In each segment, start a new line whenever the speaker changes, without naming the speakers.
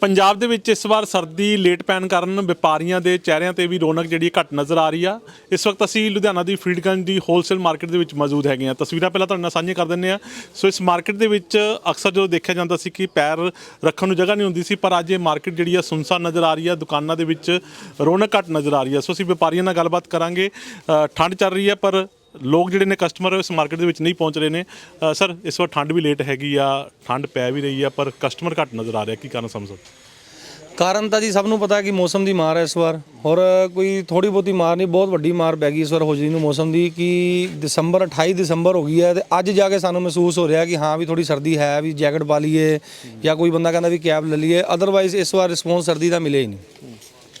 ਪੰਜਾਬ ਦੇ ਵਿੱਚ ਇਸ ਵਾਰ ਸਰਦੀ ਲੇਟ ਪੈਣ ਕਾਰਨ ਵਪਾਰੀਆਂ ਦੇ ਚਿਹਰਿਆਂ ਤੇ ਵੀ ਰੌਣਕ ਜਿਹੜੀ ਘੱਟ ਨਜ਼ਰ ਆ ਰਹੀ ਆ। ਇਸ ਵਕਤ ਅਸੀਂ ਲੁਧਿਆਣਾ ਦੀ ਫਰੀਡਗੰਜ ਦੀ ਹੋਲਸੇਲ ਮਾਰਕੀਟ ਦੇ ਵਿੱਚ ਮੌਜੂਦ ਹੈਗੇ ਆ ਤਸਵੀਰਾਂ ਪਹਿਲਾਂ ਤੁਹਾਡੇ ਨਾਲ ਸਾਂਝੀਆਂ ਕਰ ਦਿੰਨੇ ਆ ਸੋ ਇਸ ਮਾਰਕੀਟ ਦੇ ਵਿੱਚ ਅਕਸਰ ਜਦੋਂ ਦੇਖਿਆ ਜਾਂਦਾ ਸੀ ਕਿ ਪੈਰ ਰੱਖਣ ਨੂੰ ਜਗ੍ਹਾ ਨਹੀਂ ਹੁੰਦੀ ਸੀ, ਪਰ ਅੱਜ ਇਹ ਮਾਰਕੀਟ ਜਿਹੜੀ ਆ ਸੁੰਨਸਾਨ ਨਜ਼ਰ ਆ ਰਹੀ ਆ। ਦੁਕਾਨਾਂ ਦੇ ਵਿੱਚ ਰੌਣਕ ਘੱਟ ਨਜ਼ਰ ਆ ਰਹੀ ਆ। ਸੋ ਅਸੀਂ ਵਪਾਰੀਆਂ ਨਾਲ ਗੱਲਬਾਤ ਕਰਾਂਗੇ। ਠੰਡ ਚੱਲ ਰਹੀ ਆ, ਪਰ ਲੋਕ ਜਿਹੜੇ ਨੇ ਕਸਟਮਰ ਇਸ ਮਾਰਕੀਟ ਦੇ ਵਿੱਚ ਨਹੀਂ ਪਹੁੰਚ ਰਹੇ ਨੇ ਅ, ਸਰ ਇਸ ਵਾਰ ਠੰਡ ਵੀ ਲੇਟ ਹੈਗੀ ਆ ਠੰਡ ਪੈ ਵੀ ਰਹੀ ਆ ਪਰ ਕਸਟਮਰ ਘੱਟ ਨਜ਼ਰ ਆ ਰਿਹਾ ਕੀ ਕਾਰਨ ਸਮਝੋ?
ਕਾਰਨ ਤਾਂ ਜੀ ਸਭ ਨੂੰ ਪਤਾ ਕਿ ਮੌਸਮ ਦੀ ਮਾਰ ਹੈ ਇਸ ਵਾਰ ਹੋਰ ਕੋਈ ਥੋੜੀ ਬਹੁਤੀ ਮਾਰ ਨਹੀਂ ਬਹੁਤ ਵੱਡੀ ਮਾਰ ਪੈ ਗਈ ਇਸ ਵਾਰ ਹੋਜਰੀ ਨੂੰ ਮੌਸਮ ਦੀ ਕਿ ਦਸੰਬਰ 28 ਦਸੰਬਰ ਹੋ ਗਈ ਹੈ ਤੇ ਅੱਜ ਜਾ ਕੇ ਸਾਨੂੰ ਮਹਿਸੂਸ ਹੋ ਰਿਹਾ ਕਿ ਹਾਂ ਵੀ ਥੋੜੀ ਸਰਦੀ ਹੈ ਵੀ ਜੈਕਟ ਪਾ ਲਈਏ ਜਾਂ ਕੋਈ ਬੰਦਾ ਕਹਿੰਦਾ ਵੀ ਕੈਬ ਲੈ ਲਈਏ ਅਦਰਵਾਈਜ਼ ਇਸ ਵਾਰ ਰਿਸਪੌਂਸ ਸਰਦੀ ਦਾ ਮਿਲੇ ਹੀ ਨਹੀਂ।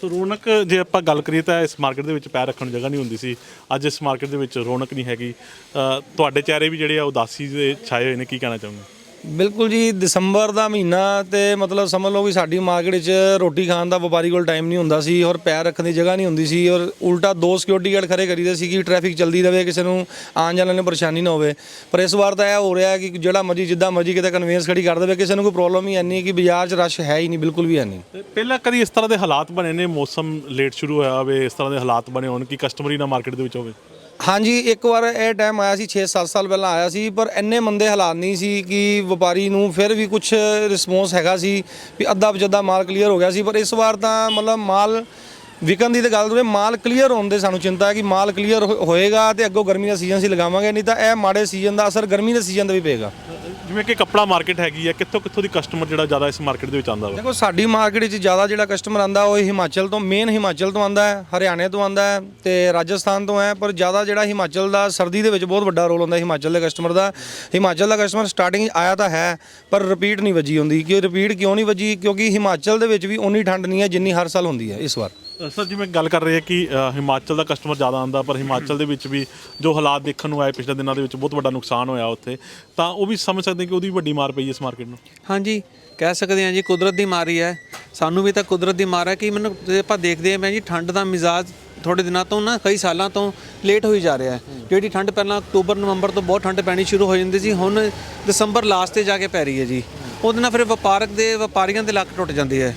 ਸੋ ਰੌਣਕ ਜੇ ਆਪਾਂ ਗੱਲ ਕਰੀਏ ਤਾਂ ਇਸ ਮਾਰਕੀਟ ਦੇ ਵਿੱਚ ਪੈਰ ਰੱਖਣ ਨੂੰ ਜਗ੍ਹਾ ਨਹੀਂ ਹੁੰਦੀ ਸੀ। ਅੱਜ ਇਸ ਮਾਰਕੀਟ ਦੇ ਵਿੱਚ ਰੌਣਕ ਨਹੀਂ ਹੈਗੀ। ਅ, ਤੁਹਾਡੇ ਚਿਹਰੇ ਵੀ ਜਿਹੜੇ ਆ ਉਦਾਸੀ ਦੇ ਛਾਏ ਹੋਏ ਨੇ ਕੀ ਕਹਿਣਾ ਚਾਹੋਗੇ?
ਬਿਲਕੁਲ ਜੀ, ਦਸੰਬਰ ਦਾ ਮਹੀਨਾ ਤੇ ਮਤਲਬ ਸਮਝ ਲਓ ਵੀ ਸਾਡੀ ਮਾਰਕੀਟ 'ਚ ਰੋਟੀ ਖਾਣ ਦਾ ਵਪਾਰੀ ਕੋਲ ਟਾਈਮ ਨਹੀਂ ਹੁੰਦਾ ਸੀ ਔਰ ਪੈਰ ਰੱਖਣ ਦੀ ਜਗ੍ਹਾ ਨਹੀਂ ਹੁੰਦੀ ਸੀ ਔਰ ਉਲਟਾ ਦੋ ਸਿਕਿਉਰਿਟੀ ਗਾਰਡ ਖੜੇ ਕਰੀਦੇ ਸੀ ਕਿ ਟ੍ਰੈਫਿਕ ਚੱਲਦੀ ਰਹੇ ਕਿਸੇ ਨੂੰ ਆਉਣ ਜਾਣ ਨੂੰ ਪਰੇਸ਼ਾਨੀ ਨਾ ਹੋਵੇ। ਪਰ ਇਸ ਵਾਰ ਤਾਂ ਇਹ ਹੋ ਰਿਹਾ ਕਿ ਜਿਹੜਾ ਮਰਜ਼ੀ, ਜਿੱਦਾਂ ਮਰਜ਼ੀ ਕਿਤੇ ਕਨਵੀਨਸ ਖੜੀ ਕਰ ਦੇਵੇ, ਕਿਸੇ ਨੂੰ ਕੋਈ ਪ੍ਰੋਬਲਮ ਹੀ ਨਹੀਂ ਕਿ ਬਾਜ਼ਾਰ 'ਚ ਰਸ਼ ਹੈ ਹੀ ਨਹੀਂ, ਬਿਲਕੁਲ ਵੀ ਹੈ ਨਹੀਂ।
ਪਹਿਲਾਂ ਕਦੀ ਇਸ ਤਰ੍ਹਾਂ ਦੇ ਹਾਲਾਤ ਬਣੇ ਨੇ? ਮੌਸਮ ਲੇਟ ਸ਼ੁਰੂ ਹੋਇਆ ਹੋਵੇ, ਇਸ ਤਰ੍ਹਾਂ ਦੇ ਹਾਲਾਤ ਬਣੇ ਹੋਣ ਕਿ ਕਸਟਮਰ ਹੀ ਨਾ ਮਾਰਕੀਟ ਦੇ ਵਿੱਚ ਹੋਵੇ?
ਹਾਂਜੀ, ਇੱਕ ਵਾਰ ਇਹ ਟਾਈਮ ਆਇਆ ਸੀ 6-7 ਸਾਲ ਪਹਿਲਾਂ ਆਇਆ ਸੀ, ਪਰ ਇੰਨੇ ਮੰਦੇ ਹਾਲਾਤ ਨਹੀਂ ਸੀ ਕਿ ਵਪਾਰੀ ਨੂੰ ਫਿਰ ਵੀ ਕੁਝ ਰਿਸਪੌਂਸ ਹੈਗਾ ਸੀ ਵੀ ਅੱਧਾ ਬਜੱਦਾ ਮਾਲ ਕਲੀਅਰ ਹੋ ਗਿਆ ਸੀ। ਪਰ ਇਸ ਵਾਰ ਤਾਂ ਮਤਲਬ ਮਾਲ ਵਿਕਣ ਦੀ ਤਾਂ ਗੱਲ ਕਰੇ ਮਾਲ ਕਲੀਅਰ ਹੋਣ ਦੇ ਸਾਨੂੰ ਚਿੰਤਾ ਹੈ ਕਿ ਮਾਲ ਕਲੀਅਰ ਹੋਏਗਾ ਤੇ ਅੱਗੋਂ ਗਰਮੀ ਦਾ ਸੀਜ਼ਨ ਸੀ ਲਗਾਵਾਂਗੇ, ਨਹੀਂ ਤਾਂ ਇਹ ਮਾੜੇ ਸੀਜ਼ਨ ਦਾ ਅਸਰ ਗਰਮੀ ਦੇ ਸੀਜ਼ਨ 'ਤੇ ਵੀ ਪਏਗਾ।
ਜਿਵੇਂ ਕਿ ਕੱਪੜਾ ਮਾਰਕੀਟ ਹੈਗੀ ਹੈ ਕਿੱਥੋਂ ਕਿੱਥੋਂ ਦੀ ਕਸਟਮਰ ਜਿਹੜਾ ਜ਼ਿਆਦਾ ਇਸ ਮਾਰਕੀਟ ਦੇ ਵਿੱਚ ਆਉਂਦਾ ਵਾ?
ਦੇਖੋ, ਸਾਡੀ ਮਾਰਕੀਟ 'ਚ ਜ਼ਿਆਦਾ ਜਿਹੜਾ ਕਸਟਮਰ ਆਂਦਾ ਉਹ ਹਿਮਾਚਲ ਤੋਂ ਮੇਨ ਹਿਮਾਚਲ ਤੋਂ ਆਂਦਾ ਹੈ, ਹਰਿਆਣੇ ਤੋਂ ਆਂਦਾ ਹੈ ਤੇ ਰਾਜਸਥਾਨ ਤੋਂ ਹੈ, ਪਰ ਜ਼ਿਆਦਾ ਜਿਹੜਾ ਹਿਮਾਚਲ ਦਾ, ਸਰਦੀ ਦੇ ਵਿੱਚ ਬਹੁਤ ਵੱਡਾ ਰੋਲ ਹੁੰਦਾ ਹਿਮਾਚਲ ਦੇ ਕਸਟਮਰ ਦਾ। ਹਿਮਾਚਲ ਦਾ ਕਸਟਮਰ ਸਟਾਰਟਿੰਗ ਆਇਆ ਤਾਂ ਹੈ, ਪਰ ਰਿਪੀਟ ਨਹੀਂ ਵੱਜੀ ਹੁੰਦੀ। ਕਿ ਰਿਪੀਟ ਕਿਉਂ ਨਹੀਂ ਵੱਜੀ? ਕਿਉਂਕਿ ਹਿਮਾਚਲ ਦੇ ਵਿੱਚ ਵੀ ਉਨੀ ਠੰਡ ਨਹੀਂ ਹੈ ਜਿੰਨੀ ਹਰ ਸਾਲ ਹੁੰਦੀ ਹੈ, ਇਸ ਵਾਰ।
ਸਰ ਜਿਵੇਂ ਗੱਲ ਕਰ ਰਹੇ ਆ ਕਿ ਅ, ਹਿਮਾਚਲ ਦਾ ਕਸਟਮਰ ਜ਼ਿਆਦਾ ਆਉਂਦਾ ਪਰ ਹਿਮਾਚਲ ਦੇ ਵਿੱਚ ਵੀ ਜੋ ਹਾਲਾਤ ਦੇਖਣ ਨੂੰ ਆਏ ਪਿਛਲੇ ਦਿਨਾਂ ਦੇ ਵਿੱਚ ਬਹੁਤ ਵੱਡਾ ਨੁਕਸਾਨ ਹੋਇਆ ਉੱਥੇ ਤਾਂ ਉਹ ਵੀ ਸਮਝ ਸਕਦੇ ਕਿ ਉਹਦੀ ਵੱਡੀ ਮਾਰ ਪਈ ਇਸ ਮਾਰਕੀਟ ਨੂੰ?
ਹਾਂਜੀ ਕਹਿ ਸਕਦੇ ਹਾਂ ਜੀ ਕੁਦਰਤ ਦੀ ਮਾਰੀ ਹੈ ਸਾਨੂੰ ਵੀ ਤਾਂ ਕੁਦਰਤ ਦੀ ਮਾਰ ਹੈ ਕਿ ਮੈਨੂੰ ਜੇ ਆਪਾਂ ਦੇਖਦੇ ਹਾਂ ਜੀ ਠੰਡ ਦਾ ਮਿਜ਼ਾਜ ਥੋੜੇ ਦਿਨਾਂ ਤੋਂ ਨਾ ਕਈ ਸਾਲਾਂ ਤੋਂ ਲੇਟ ਹੋਈ ਜਾ ਰਿਹਾ ਹੈ। ਜਿਹੜੀ ਠੰਡ ਪਹਿਲਾਂ ਅਕਤੂਬਰ ਨਵੰਬਰ ਤੋਂ ਬਹੁਤ ਠੰਡ ਪੈਣੀ ਸ਼ੁਰੂ ਹੋ ਜਾਂਦੀ ਸੀ ਹੁਣ ਦਸੰਬਰ ਲਾਸਟ ਤੇ ਜਾ ਕੇ ਪੈ ਰਹੀ ਹੈ ਜੀ। ਉਹਦੇ ਨਾਲ ਫਿਰ ਵਪਾਰਕ ਦੇ ਵਪਾਰੀਆਂ ਦੇ ਲੱਕ ਟੁੱਟ ਜਾਂਦੇ ਹੈ।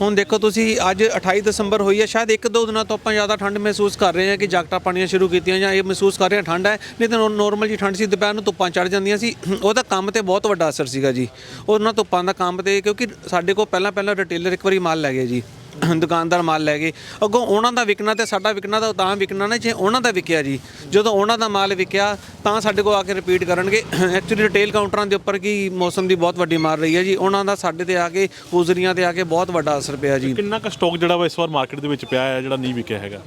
ਹੁਣ ਦੇਖੋ ਤੁਸੀਂ, ਅੱਜ 28 ਦਸੰਬਰ ਹੋਈ ਹੈ, ਸ਼ਾਇਦ ਇੱਕ ਦੋ ਦਿਨਾਂ ਤੋਂ ਆਪਾਂ ਜ਼ਿਆਦਾ ਠੰਡ ਮਹਿਸੂਸ ਕਰ ਰਹੇ ਹਾਂ ਕਿ ਜਾਕਟਾਂ ਪਾਣੀਆਂ ਸ਼ੁਰੂ ਕੀਤੀਆਂ ਜਾਂ ਇਹ ਮਹਿਸੂਸ ਕਰ ਰਹੇ ਹਾਂ ਠੰਡ ਹੈ। ਨਹੀਂ ਤਾਂ ਨੋਰਮਲ ਜੀ ਠੰਡ ਸੀ, ਦੁਪਹਿਰ ਨੂੰ ਧੁੱਪਾਂ ਚੜ ਜਾਂਦੀਆਂ ਸੀ। ਉਹਦਾ ਕੰਮ ਤੇ ਬਹੁਤ ਵੱਡਾ ਅਸਰ ਸੀਗਾ ਜੀ। ਉਹਨਾਂ ਧੁੱਪਾਂ ਦਾ ਕੰਮ ਤੇ, ਕਿਉਂਕਿ ਸਾਡੇ ਕੋਲ ਪਹਿਲਾਂ ਪਹਿਲਾਂ ਰਿਟੇਲਰ ਇੱਕ ਵਾਰੀ ਮਾਲ ਲੈ ਗਿਆ ਜੀ। ਦੁਕਾਨਦਾਰ ਮਾਲ ਲੈ ਗਏ। ਅੱਗੋਂ ਉਹਨਾਂ ਦਾ ਵਿਕਣਾ ਤੇ ਸਾਡਾ ਵਿਕਣਾ ਤਾਂ ਤਾਂ ਵਿਕਣਾ ਨਾ ਜੇ ਉਹਨਾਂ ਦਾ ਵਿਕਿਆ ਜੀ। ਜਦੋਂ ਉਹਨਾਂ ਦਾ ਮਾਲ ਵਿਕਿਆ ਤਾਂ ਸਾਡੇ ਕੋਲ ਆ ਕੇ ਰਿਪੀਟ ਕਰਨਗੇ। ਐਕਚੁਅਲੀ ਰਿਟੇਲ ਕਾਊਂਟਰਾਂ ਦੇ ਉੱਪਰ ਕੀ ਮੌਸਮ ਦੀ ਬਹੁਤ ਵੱਡੀ ਮਾਰ ਰਹੀ ਹੈ ਜੀ। ਉਹਨਾਂ ਦਾ ਸਾਡੇ ਤੇ ਆ ਕੇ ਹੂਜ਼ਰੀਆਂ ਤੇ ਆ ਕੇ ਬਹੁਤ ਵੱਡਾ ਅਸਰ ਪਿਆ ਜੀ।
ਕਿੰਨਾ ਕੁ ਸਟਾਕ ਜਿਹੜਾ ਵਾ ਇਸ ਵਾਰ ਮਾਰਕੀਟ ਦੇ ਵਿੱਚ ਪਿਆ ਹੈ ਜਿਹੜਾ ਨਹੀਂ ਵਿਕਿਆ ਹੈਗਾ?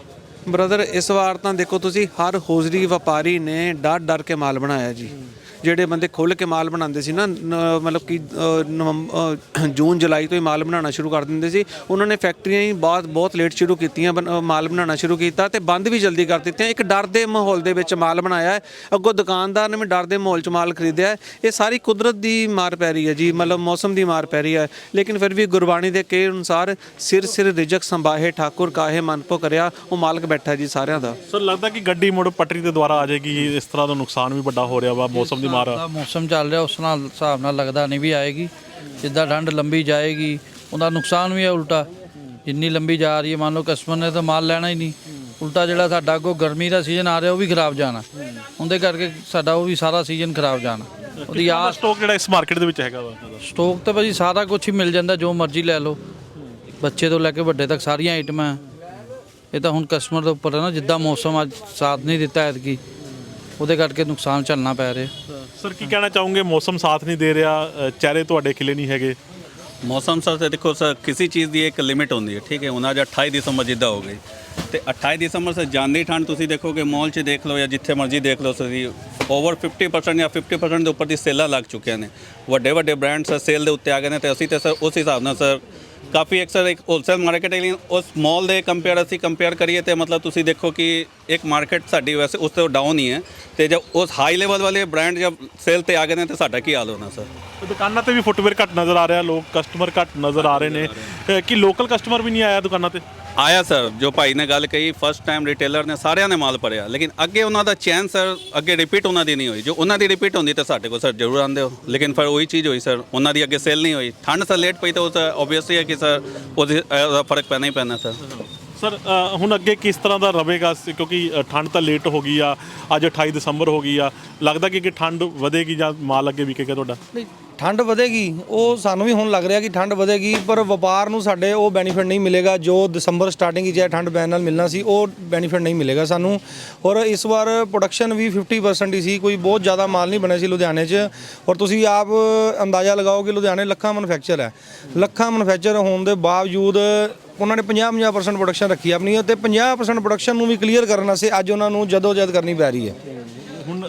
ਬ੍ਰਦਰ ਇਸ ਵਾਰ ਤਾਂ ਦੇਖੋ ਤੁਸੀਂ ਹਰ ਹੌਜ਼ਰੀ ਵਪਾਰੀ ਨੇ ਡਰ ਡਰ ਕੇ ਮਾਲ ਬਣਾਇਆ ਜੀ। ਜਿਹੜੇ ਬੰਦੇ ਖੁੱਲ ਕੇ ਮਾਲ ਬਣਾਉਂਦੇ ਸੀ ਨਾ ਨ- ਮਤਲਬ ਕਿ ਅ, ਨਵੰਬ- ਅ, ਜੂਨ ਜੁਲਾਈ ਤੋਂ ਹੀ ਮਾਲ ਬਣਾਉਣਾ ਸ਼ੁਰੂ ਕਰ ਦਿੰਦੇ ਸੀ। ਉਹਨਾਂ ਨੇ ਫੈਕਟਰੀਆਂ ਹੀ ਬਹੁਤ ਬਹੁਤ ਲੇਟ ਸ਼ੁਰੂ ਕੀਤੀਆਂ ਬਣ- ਅ, ਮਾਲ ਬਣਾਉਣਾ ਸ਼ੁਰੂ ਕੀਤਾ ਤੇ ਬੰਦ ਵੀ ਜਲਦੀ ਕਰ ਦਿੱਤੀਆਂ ਇੱਕ ਡਰ ਦੇ ਮਾਹੌਲ ਦੇ ਵਿੱਚ ਮਾਲ ਬਣਾਇਆ ਹੈ। ਅੱਗੋਂ ਦੁਕਾਨਦਾਰ ਨੇ ਵੀ ਡਰ ਦੇ ਮਾਹੌਲ 'ਚ ਮਾਲ ਖਰੀਦਿਆ ਹੈ। ਇਹ ਸਾਰੀ ਕੁਦਰਤ ਦੀ ਮਾਰ ਪੈ ਰਹੀ ਹੈ ਜੀ ਮਤਲਬ ਮੌਸਮ ਦੀ ਮਾਰ ਪੈ ਰਹੀ ਹੈ। ਲੇਕਿਨ ਫਿਰ ਵੀ ਗੁਰਬਾਣੀ ਦੇ ਕੇ ਅਨੁਸਾਰ ਸਿਰ ਸਿਰ ਰਿਜਕ ਸੰਭਾਹੇ ਠਾਕੁਰ ਕਾਹੇ ਮਨ ਪੋ ਕਰਿਆ ਉਹ ਮਾਲਕ ਬੈਠਾ ਜੀ ਸਾਰਿਆਂ ਦਾ।
ਸਰ ਲੱਗਦਾ ਕਿ ਗੱਡੀ ਮੁੜ ਪਟਰੀ ਦੇ ਦੁਆਰਾ ਆ ਜਾਏਗੀ ਇਸ ਤਰ੍ਹਾਂ ਦਾ ਨੁਕਸਾਨ ਵੀ ਵੱਡਾ ਹੋ ਰਿਹਾ ਵਾ ਮੌਸਮ ਦੀ ਮਾਰ
ਦਾ ਮੌਸਮ ਚੱਲ ਰਿਹਾ ਉਸ ਨਾਲ ਹਿਸਾਬ ਨਾਲ ਲੱਗਦਾ ਨਹੀਂ ਵੀ ਆਏਗੀ। ਜਿੱਦਾਂ ਠੰਡ ਲੰਬੀ ਜਾਏਗੀ ਉਹਦਾ ਨੁਕਸਾਨ ਵੀ ਹੈ ਉਲਟਾ। ਜਿੰਨੀ ਲੰਬੀ ਜਾ ਰਹੀ ਹੈ ਮੰਨ ਲਓ ਕਸਟਮਰ ਨੇ ਤਾਂ ਮਾਲ ਲੈਣਾ ਹੀ ਨਹੀਂ। ਉਲਟਾ ਜਿਹੜਾ ਸਾਡਾ ਅੱਗੋਂ ਗਰਮੀ ਦਾ ਸੀਜ਼ਨ ਆ ਰਿਹਾ ਉਹ ਵੀ ਖਰਾਬ ਜਾਣਾ। ਉਹਦੇ ਕਰਕੇ ਸਾਡਾ ਉਹ ਵੀ ਸਾਰਾ ਸੀਜ਼ਨ ਖਰਾਬ ਜਾਣਾ। ਉਹਦੀ ਆ
ਸਟਾਕ ਜਿਹੜਾ ਇਸ ਮਾਰਕੀਟ ਦੇ ਵਿੱਚ ਹੈਗਾ ਵਾ?
ਸਟੋਕ ਤਾਂ ਭਾਜੀ ਸਾਰਾ ਕੁਝ ਹੀ ਮਿਲ ਜਾਂਦਾ ਜੋ ਮਰਜ਼ੀ ਲੈ ਲਓ। ਬੱਚੇ ਤੋਂ ਲੈ ਕੇ ਵੱਡੇ ਤੱਕ ਸਾਰੀਆਂ ਆਈਟਮਾਂ। ਇਹ ਤਾਂ ਹੁਣ ਕਸਟਮਰ ਦੇ ਉੱਪਰ ਹੈ ਨਾ ਜਿੱਦਾਂ ਮੌਸਮ ਅੱਜ ਸਾਥ ਨਹੀਂ ਦਿੱਤਾ ਐਤਕੀ। ਉਹਦੇ ਕਰਕੇ ਨੁਕਸਾਨ ਝੱਲਣਾ ਪੈ ਰਿਹਾ।
ਸਰ ਕੀ ਕਹਿਣਾ ਚਾਹੋਗੇ? ਮੌਸਮ ਸਾਥ ਨਹੀਂ ਦੇ ਰਿਹਾ ਅ, ਚਿਹਰੇ ਤੁਹਾਡੇ ਖਿਲੇ ਨਹੀਂ ਹੈਗੇ।
ਮੌਸਮ ਸਰ ਤੇ ਦੇਖੋ ਸਰ ਕਿਸੇ ਚੀਜ਼ ਦੀ ਇੱਕ ਲਿਮਿਟ ਹੁੰਦੀ ਹੈ ਠੀਕ ਹੈ? ਹੁਣ ਅੱਜ 28 ਦਸੰਬਰ ਜਿੱਦਾਂ ਹੋ ਗਈ। ਤੇ 28 ਦਸੰਬਰ ਸੇ ਜਾਂਦੀ ਠੰਡ ਤੁਸੀਂ ਦੇਖੋਗੇ ਮਾਲ 'ਚ ਦੇਖ ਲਓ ਜਾਂ ਜਿੱਥੇ ਮਰਜ਼ੀ ਦੇਖ ਲਓ ਤੁਸੀਂ ਓਵਰ 50% ਜਾਂ 50% ਦੇ ਉੱਪਰ ਦੀ ਸੇਲਾਂ ਲੱਗ ਚੁੱਕੀਆਂ ਨੇ। ਵੱਡੇ ਵੱਡੇ ਬ੍ਰਾਂਡ ਸਰ ਸੇਲ ਦੇ ਉੱਤੇ ਆ ਗਏ ਨੇ ਤੇ ਅਸੀਂ ਤੇ ਸਰ ਉਸ ਹਿਸਾਬ ਨਾਲ ਸਰ ਕਾਫੀ ਅਕਸਰ ਇੱਕ ਹੋਲਸੇਲ ਮਾਰਕੀਟ ਲਈ ਉਸ ਮਾਲ ਦੇ ਕੰਪੇਅਰ ਅਸੀਂ ਕੰਪੇਅਰ ਕਰੀਏ ਤੇ ਮਤਲਬ ਤੁਸੀਂ ਦੇਖੋ ਕਿ ਇੱਕ ਮਾਰਕੀਟ ਸਾਡੀ ਵੈਸੇ ਉਸ ਤੋਂ ਡਾਊਨ ਹੀ ਹੈ ਤੇ ਜਦ ਉਸ ਹਾਈ ਲੈਵਲ ਵਾਲੇ ਬ੍ਰਾਂਡ ਜਦ ਸੇਲ ਤੇ ਆ ਗਏ ਨੇ ਤੇ ਸਾਡਾ ਕੀ ਹਾਲ ਹੋਣਾ ਸਰ
ਦੁਕਾਨਾਂ ਤੇ ਵੀ ਫੁੱਟਵੇਅਰ ਘੱਟ ਨਜ਼ਰ ਆ ਰਿਹਾ ਲੋਕ ਕਸਟਮਰ ਘੱਟ ਨਜ਼ਰ ਆ ਰਹੇ ਨੇ। ਕਿ ਲੋਕਲ ਕਸਟਮਰ ਵੀ ਨਹੀਂ ਆਇਆ ਦੁਕਾਨਾਂ ਤੇ?
ਆਇਆ ਸਰ ਜੋ ਭਾਈ ਨੇ ਗੱਲ ਕਹੀ ਫਸਟ ਟਾਈਮ ਰਿਟੇਲਰ ਨੇ ਸਾਰਿਆਂ ਨੇ ਮਾਲ ਭਰਿਆ। ਲੇਕਿਨ ਅੱਗੇ ਉਹਨਾਂ ਦਾ ਚੈਨ ਸਰ ਅੱਗੇ ਰਿਪੀਟ ਉਹਨਾਂ ਦੀ ਨਹੀਂ ਹੋਈ। ਜੋ ਉਹਨਾਂ ਦੀ ਰਿਪੀਟ ਹੁੰਦੀ ਤਾਂ ਸਾਡੇ ਕੋਲ ਸਰ ਜ਼ਰੂਰ ਆਉਂਦੇ ਹੋ। ਲੇਕਿਨ ਫਿਰ ਉਹੀ ਚੀਜ਼ ਹੋਈ ਸਰ ਉਹਨਾਂ ਦੀ ਅੱਗੇ ਸੇਲ ਨਹੀਂ ਹੋਈ। ਠੰਡ ਸਰ ਲੇਟ ਪਈ ਤਾਂ ਉਹ ਤਾਂ ਆਬਵੀਅਸਲੀ ਹੈ ਕਿ ਸਰ ਉਹਦੇ ਉਹਦਾ ਫ਼ਰਕ ਪੈਣਾ ਹੀ ਪੈਣਾ ਸਰ।
ਸਰ ਅ, ਹੁਣ ਅੱਗੇ ਕਿਸ ਤਰ੍ਹਾਂ ਦਾ ਰਵੇਗਾ ਸ- ਕਿਉਂਕਿ ਅ, ਠੰਡ ਤਾਂ ਲੇਟ ਹੋ ਗਈ ਆ ਅੱਜ 28 ਦਸੰਬਰ ਹੋ ਗਈ ਆ। ਲੱਗਦਾ ਕਿ ਕਿ ਠੰਡ ਵਧੇਗੀ ਜਾਂ ਮਾਲ ਅੱਗੇ ਵਿਕੇਗਾ ਤੁਹਾਡਾ?
ਨਹੀਂ ਠੰਡ ਵਧੇਗੀ, ਉਹ ਸਾਨੂੰ ਵੀ ਹੁਣ ਲੱਗ ਰਿਹਾ ਕਿ ਠੰਡ ਵਧੇਗੀ, ਪਰ ਵਪਾਰ ਨੂੰ ਸਾਡੇ ਉਹ ਬੈਨੀਫਿਟ ਨਹੀਂ ਮਿਲੇਗਾ, ਜੋ ਦਸੰਬਰ ਸਟਾਰਟਿੰਗ ਵਿੱਚ ਇਹ ਠੰਡ ਪੈਣ ਨਾਲ ਮਿਲਣਾ ਸੀ, ਉਹ ਬੈਨੀਫਿਟ ਨਹੀਂ ਮਿਲੇਗਾ ਸਾਨੂੰ। ਔਰ ਇਸ ਵਾਰ ਪ੍ਰੋਡਕਸ਼ਨ ਵੀ 50% ਹੀ ਸੀ, ਕੋਈ ਬਹੁਤ ਜ਼ਿਆਦਾ ਮਾਲ ਨਹੀਂ ਬਣਿਆ ਸੀ ਲੁਧਿਆਣੇ 'ਚ। ਔਰ ਤੁਸੀਂ ਆਪ ਅੰਦਾਜ਼ਾ ਲਗਾਓ ਕਿ ਲੁਧਿਆਣੇ ਲੱਖਾਂ ਮੈਨੂਫੈਕਚਰ ਹੈ। ਲੱਖਾਂ ਮੈਨੂਫੈਕਚਰ ਹੋਣ ਦੇ ਬਾਵਜੂਦ ਉਹਨਾਂ ਨੇ 50-50% ਪ੍ਰੋਡਕਸ਼ਨ ਰੱਖੀ ਆਪਣੀ ਤੇ 50% ਪ੍ਰੋਡਕਸ਼ਨ ਨੂੰ ਵੀ ਕਲੀਅਰ ਕਰਨ ਵਾਸਤੇ ਅੱਜ ਉਹਨਾਂ ਨੂੰ ਜਦੋਜਹਿਦ ਕਰਨੀ ਪੈ ਰਹੀ ਹੈ।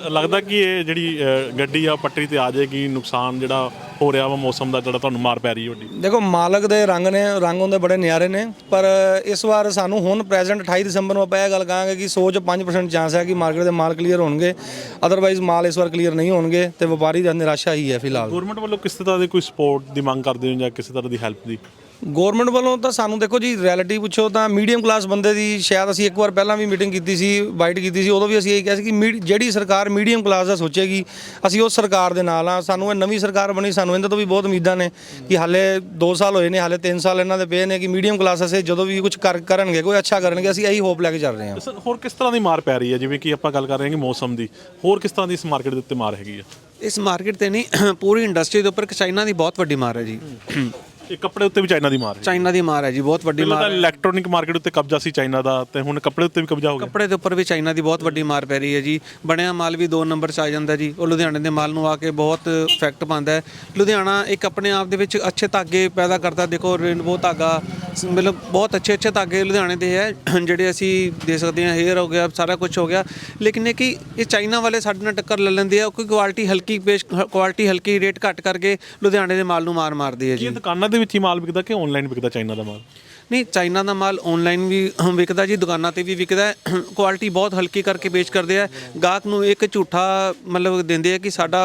ਲੱਗਦਾ ਕਿ ਇਹ ਜਿਹੜੀ ਅ, ਗੱਡੀ ਆ ਪੱਟਰੀ ਤੇ ਆ ਜਾਏਗੀ ਨੁਕਸਾਨ ਜਿਹੜਾ ਹੋ ਰਿਹਾ ਵਾ ਮੌਸਮ ਦਾ ਜਿਹੜਾ ਤੁਹਾਨੂੰ ਮਾਰ ਪੈ ਰਹੀ ਹੈ ਵੱਡੀ।
ਦੇਖੋ ਮਾਲਕ ਦੇ ਰੰਗ ਨੇ ਰੰਗ ਹੁੰਦੇ ਬੜੇ ਨਿਆਰੇ ਨੇ ਪਰ ਇਸ ਵਾਰ ਸਾਨੂੰ ਹੁਣ ਪ੍ਰੈਜ਼ੈਂਟ 28 ਦਸੰਬਰ ਨੂੰ ਆਪਾਂ ਇਹ ਗੱਲ ਕਹਾਂਗੇ ਕਿ 100 ਚ 5% ਚਾਂਸ ਹੈ ਕਿ ਮਾਰਕੀਟ ਦੇ ਮਾਲ ਕਲੀਅਰ ਹੋਣਗੇ। ਅਦਰਵਾਈਜ਼ ਮਾਲ ਇਸ ਵਾਰ ਕਲੀਅਰ ਨਹੀਂ ਹੋਣਗੇ ਤੇ ਵਪਾਰੀ ਦਾ ਨਿਰਾਸ਼ਾ ਹੀ ਹੈ ਫਿਲਹਾਲ।
ਗਵਰਨਮੈਂਟ ਵੱਲੋਂ ਕਿਸੇ ਤਰ੍ਹਾਂ ਦੀ ਕੋਈ ਸਪੋਰਟ ਦੀ ਮੰਗ ਕਰਦੇ ਹੋ ਜਾਂ ਕਿਸੇ ਤਰ੍ਹਾਂ ਦੀ ਹੈਲਪ ਦੀ?
ਗਵਰਨਮੈਂਟ ਵੱਲੋਂ ਤਾਂ ਸਾਨੂੰ ਦੇਖੋ ਜੀ ਰਿਐਲਿਟੀ ਪੁੱਛੋ ਤਾਂ ਮੀਡੀਅਮ ਕਲਾਸ ਬੰਦੇ ਦੀ ਸ਼ਾਇਦ ਅਸੀਂ ਇੱਕ ਵਾਰ ਪਹਿਲਾਂ ਵੀ ਮੀਟਿੰਗ ਕੀਤੀ ਸੀ ਬਾਈਟ ਕੀਤੀ ਸੀ ਉਦੋਂ ਵੀ ਅਸੀਂ ਇਹ ਕਿਹਾ ਸੀ ਕਿ ਜਿਹੜੀ ਸਰਕਾਰ ਮੀਡੀਅਮ ਕਲਾਸ ਦਾ ਸੋਚੇਗੀ ਅਸੀਂ ਉਸ ਸਰਕਾਰ ਦੇ ਨਾਲ ਆ ਸਾਨੂੰ ਇਹ ਨਵੀਂ ਸਰਕਾਰ ਬਣੀ ਸਾਨੂੰ ਇਹਨਾਂ ਤੋਂ ਵੀ ਬਹੁਤ ਉਮੀਦਾਂ ਨੇ ਕਿ ਹਾਲੇ 2 ਸਾਲ ਹੋਏ ਨੇ ਹਾਲੇ 3 ਸਾਲ ਇਹਨਾਂ ਦੇ ਪਏ ਨੇ ਕਿ ਮੀਡੀਅਮ ਕਲਾਸ ਅਸੇ ਜਦੋਂ ਵੀ ਕੁਝ ਕਰ ਕਰਨਗੇ ਕੋਈ ਅੱਛਾ ਕਰਨਗੇ ਅਸੀਂ ਇਹੀ ਹੋਪ ਲੈ ਕੇ ਚੱਲ ਰਹੇ ਹਾਂ।
ਸਰ ਹੋਰ ਕਿਸ ਤਰ੍ਹਾਂ ਦੀ ਮਾਰ ਪੈ ਰਹੀ ਹੈ? ਜਿਵੇਂ ਕਿ ਆਪਾਂ ਗੱਲ ਕਰ ਰਹੇ ਹਾਂ ਕਿ ਮੌਸਮ ਦੀ। ਹੋਰ ਕਿਸ ਤਰ੍ਹਾਂ ਦੀ ਇਸ ਮਾਰਕੀਟ ਦੇ ਉੱਤੇ ਮਾਰ ਹੈਗੀ ਆ
ਇਸ ਮਾਰਕੀਟ ਤੇ ਨਹੀਂ ਪੂਰੀ ਇੰਡਸਟਰੀ ਦੇ ਉੱਪਰ ਚਾਈਨਾ ਦੀ ਬਹੁਤ ਵੱਡੀ ਮਾਰ ਹੈ ਜੀ।
ਇਹ ਕੱਪੜੇ ਉੱਤੇ ਵੀ ਚਾਈਨਾ ਦੀ ਮਾਰ ਹੈ।
ਚਾਈਨਾ ਦੀ ਮਾਰ ਹੈ ਜੀ ਬਹੁਤ ਵੱਡੀ
ਪਹਿਲਾਂ
ਮਾਰ
ਤਾਂ ਇਲੈਕਟ੍ਰੋਨਿਕ ਮਾਰਕੀਟ ਉੱਤੇ ਕਬਜ਼ਾ ਸੀ ਚਾਈਨਾ ਦਾ ਤੇ ਹੁਣ ਕੱਪੜੇ ਉੱਤੇ ਵੀ ਕਬਜ਼ਾ ਹੋ ਗਿਆ।
ਕੱਪੜੇ ਦੇ ਉੱਪਰ ਵੀ ਚਾਈਨਾ ਦੀ ਬਹੁਤ ਵੱਡੀ ਮਾਰ ਪੈ ਰਹੀ ਹੈ ਜੀ। ਬਣਿਆ ਮਾਲ ਵੀ 2 ਨੰਬਰ 'ਚ ਆ ਜਾਂਦਾ ਜੀ। ਉਹ ਲੁਧਿਆਣੇ ਦੇ ਮਾਲ ਨੂੰ ਆ ਕੇ ਬਹੁਤ ਇਫੈਕਟ ਪਾਉਂਦਾ ਹੈ। ਲੁਧਿਆਣਾ ਇੱਕ ਆਪਣੇ ਆਪ ਦੇ ਵਿੱਚ ਅੱਛੇ ਧਾਗੇ ਪੈਦਾ ਕਰਦਾ। ਦੇਖੋ ਰੇਨਬੋ ਧਾਗਾ ਸ- ਮਤਲਬ ਬਹੁਤ ਅੱਛੇ ਅੱਛੇ ਧਾਗੇ ਲੁਧਿਆਣੇ ਦੇ ਹੈ। ਜਿਹੜੇ ਅਸੀਂ ਦੇ ਸਕਦੇ ਹਾਂ ਹੇਅਰ ਹੋ ਗਿਆ ਸਾਰਾ ਕੁਝ ਹੋ ਗਿਆ। ਲੇਕਿਨ ਇਹ ਕਿ ਇਹ ਚਾਈਨਾ ਵਾਲੇ ਸਾਡੇ ਨਾਲ ਟੱਕਰ ਲੈ ਲੈਂਦੇ ਆ। ਕੋਈ ਕੁਆਲਿਟੀ ਹਲਕੀ ਪੇਸ਼ ਕੁਆਲਿਟੀ ਹਲਕੀ ਰੇਟ ਘੱਟ ਕਰਕੇ ਲੁਧਿਆਣੇ ਦੇ ਮਾਲ ਨੂੰ ਮਾਰ ਮਾਰਦੇ
ਕੀ
ਜੀ
ਇਹ ਦੁਕਾਨਾਂ ਦੇ ਵਿੱਚ ਹੀ ਮਾਲ ਵਿਕਦਾ ਕਿ ਆਨਲਾਈਨ ਵਿਕਦਾ ਚਾਈਨਾ ਦਾ ਮਾਲ?
ਨਹੀਂ ਚਾਈਨਾ ਦਾ ਮਾਲ ਆਨਲਾਈਨ ਵੀ ਵਿਕਦਾ ਜੀ ਦੁਕਾਨਾਂ ਤੇ ਵੀ ਵਿਕਦਾ ਕੁਆਲਿਟੀ ਬਹੁਤ ਹਲਕੀ ਕਰਕੇ ਪੇਸ਼ ਕਰਦੇ ਆ। ਗਾਹਕ ਨੂੰ ਇੱਕ ਝੂਠਾ ਮਤਲਬ ਦਿੰਦੇ ਆ ਕਿ ਸਾਡਾ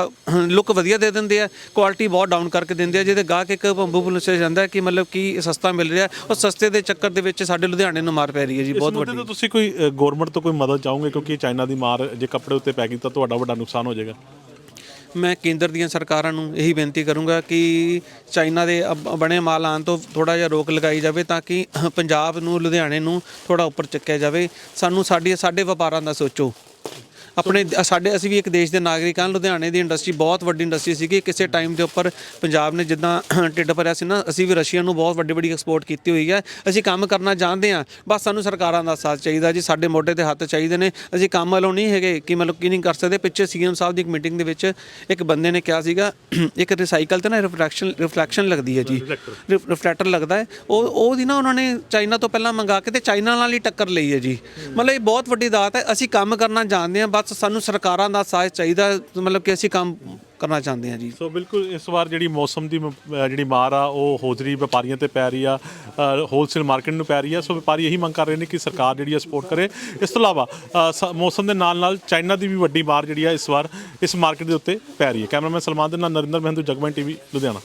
ਲੁੱਕ ਵਧੀਆ ਦੇ ਦਿੰਦੇ ਆ ਕੁਆਲਿਟੀ ਬਹੁਤ ਡਾਊਨ ਕਰਕੇ ਦਿੰਦੇ ਆ ਜਿਹਦੇ ਗਾਹਕ ਇੱਕ ਭੰਬੂ ਪੁਲਿਸ ਜਾਂਦਾ ਕਿ ਮਤਲਬ ਕਿ ਸਸਤਾ ਮਿਲ ਰਿਹਾ ਉਹ ਸਸਤੇ ਦੇ ਚੱਕਰ ਦੇ ਵਿੱਚ ਸਾਡੇ ਲੁਧਿਆਣੇ ਨੂੰ ਮਾਰ ਪੈ ਰਹੀ ਹੈ ਜੀ ਬਹੁਤ ਵੱਡੀ।
ਤੁਸੀਂ ਕੋਈ ਗਵਰਨਮੈਂਟ ਤੋਂ ਕੋਈ ਮਦਦ ਚਾਹੋਗੇ ਕਿਉਂਕਿ ਚਾਈਨਾ ਦੀ ਮਾਰ ਜੇ ਕੱਪੜੇ ਉੱਤੇ ਪੈ ਗਈ ਤਾਂ ਤੁਹਾਡਾ ਵੱਡਾ ਨੁਕਸਾਨ ਹੋ ਜਾਏਗਾ?
ਮੈਂ ਕੇਂਦਰ ਦੀਆਂ ਸਰਕਾਰਾਂ ਨੂੰ ਇਹੀ ਬੇਨਤੀ ਕਰੂੰਗਾ ਕਿ ਚਾਈਨਾ ਦੇ ਅਬ- ਬਣੇ ਮਾਲ ਆਉਣ ਤੋਂ ਥੋੜਾ ਜਿਹਾ ਰੋਕ ਲਗਾਈ ਜਾਵੇ ਤਾਂ ਕਿ ਪੰਜਾਬ ਨੂੰ, ਲੁਧਿਆਣੇ ਨੂੰ ਥੋੜਾ ਉੱਪਰ ਚੱਕਿਆ ਜਾਵੇ। ਸਾਨੂੰ ਸਾਡੀ, ਸਾਡੇ ਵਪਾਰਾਂ ਦਾ ਸੋਚੋ। ਆਪਣੇ ਸਾਡੇ ਅਸੀਂ ਵੀ ਇੱਕ ਦੇਸ਼ ਦੇ ਨਾਗਰਿਕ ਹਾਂ ਲੁਧਿਆਣੇ ਦੀ ਇੰਡਸਟਰੀ ਬਹੁਤ ਵੱਡੀ ਇੰਡਸਟਰੀ ਸੀਗੀ। ਕਿਸੇ ਟਾਈਮ ਦੇ ਉੱਪਰ ਪੰਜਾਬ ਨੇ ਜਿੱਦਾਂ ਢਿੱਡ ਭਰਿਆ ਸੀ ਨਾ ਅਸੀਂ ਵੀ ਰਸ਼ੀਆ ਨੂੰ ਬਹੁਤ ਵੱਡੀ ਵੱਡੀ ਐਕਸਪੋਰਟ ਕੀਤੀ ਹੋਈ ਹੈ। ਅਸੀਂ ਕੰਮ ਕਰਨਾ ਜਾਣਦੇ ਹਾਂ ਬਸ ਸਾਨੂੰ ਸਰਕਾਰਾਂ ਦਾ ਸਾਥ ਚਾਹੀਦਾ ਜੀ ਸਾਡੇ ਮੋਢੇ ਤੇ ਹੱਥ ਚਾਹੀਦੇ ਨੇ। ਅਸੀਂ ਕੰਮ ਵੱਲੋਂ ਨਹੀਂ ਹੈਗੇ ਕਿ ਮਤਲਬ ਕੀ ਨਹੀਂ ਕਰ ਸਕਦੇ। ਪਿੱਛੇ ਸੀਐਮ ਸਾਹਿਬ ਦੀ ਇੱਕ ਮੀਟਿੰਗ ਦੇ ਵਿੱਚ ਇੱਕ ਬੰਦੇ ਨੇ ਕਿਹਾ ਸੀਗਾ ਇੱਕ ਰਿਸਾਈਕਲ ਤੇ ਨਾ ਰਿਫਲੈਕਸ਼ਨ ਰਿਫਲੈਕਸ਼ਨ ਲੱਗਦੀ ਹੈ ਜੀ। ਰਿਫਲੈਕਟਰ ਲੱਗਦਾ ਹੈ। ਉਹ ਉਹਦੀ ਨਾ ਉਹਨਾਂ ਨੇ ਚਾਈਨਾ ਤੋਂ ਪਹਿਲਾਂ ਮੰਗਾ ਕੇ ਤੇ ਚਾਈਨਾ ਨਾਲ ਹੀ ਟੱਕਰ ਲਈ ਹੈ ਜੀ। ਮਤਲਬ ਇਹ ਬਹੁਤ ਵੱਡੀ ਦਾਤ ਹੈ ਅਸੀਂ ਕੰਮ ਕਰਨਾ ਜਾਣਦੇ ਹਾਂ ਬਸ ਸਾਨੂੰ ਸਰਕਾਰਾਂ ਦਾ ਸਾਥ ਚਾਹੀਦਾ ਮਤਲਬ ਕਿ ਅਸੀਂ ਕੰਮ ਕਰਨਾ ਚਾਹੁੰਦੇ ਹਾਂ ਜੀ।
ਸੋ ਬਿਲਕੁਲ ਇਸ ਵਾਰ ਜਿਹੜੀ ਮੌਸਮ ਦੀ ਮ- ਅਹ ਜਿਹੜੀ ਮਾਰ ਆ ਉਹ ਹੋਜਰੀ ਵਪਾਰੀਆਂ ਤੇ ਪੈ ਰਹੀ ਆ ਹੋਲਸੇਲ ਮਾਰਕੀਟ ਨੂੰ ਪੈ ਰਹੀ ਆ। ਸੋ ਵਪਾਰੀ ਇਹੀ ਮੰਗ ਕਰ ਰਹੇ ਨੇ ਕਿ ਸਰਕਾਰ ਜਿਹੜੀ ਆ ਸਪੋਰਟ ਕਰੇ। ਇਸ ਤੋਂ ਇਲਾਵਾ ਅਹ, ਸ- ਮੌਸਮ ਦੇ ਨਾਲ ਨਾਲ ਚਾਈਨਾ ਦੀ ਵੀ ਵੱਡੀ ਮਾਰ ਜਿਹੜੀ ਆ ਇਸ ਵਾਰ ਇਸ ਮਾਰਕੀਟ ਦੇ ਉੱਤੇ ਪੈ ਰਹੀ ਹੈ। ਕੈਮਰਾਮੈਨ ਸਲਮਾਨ ਦੇ ਨਾਲ ਨਰਿੰਦਰ ਮਹਿੰਦੂ ਜਗਮਨ ਟੀਵੀ ਲੁਧਿਆਣਾ।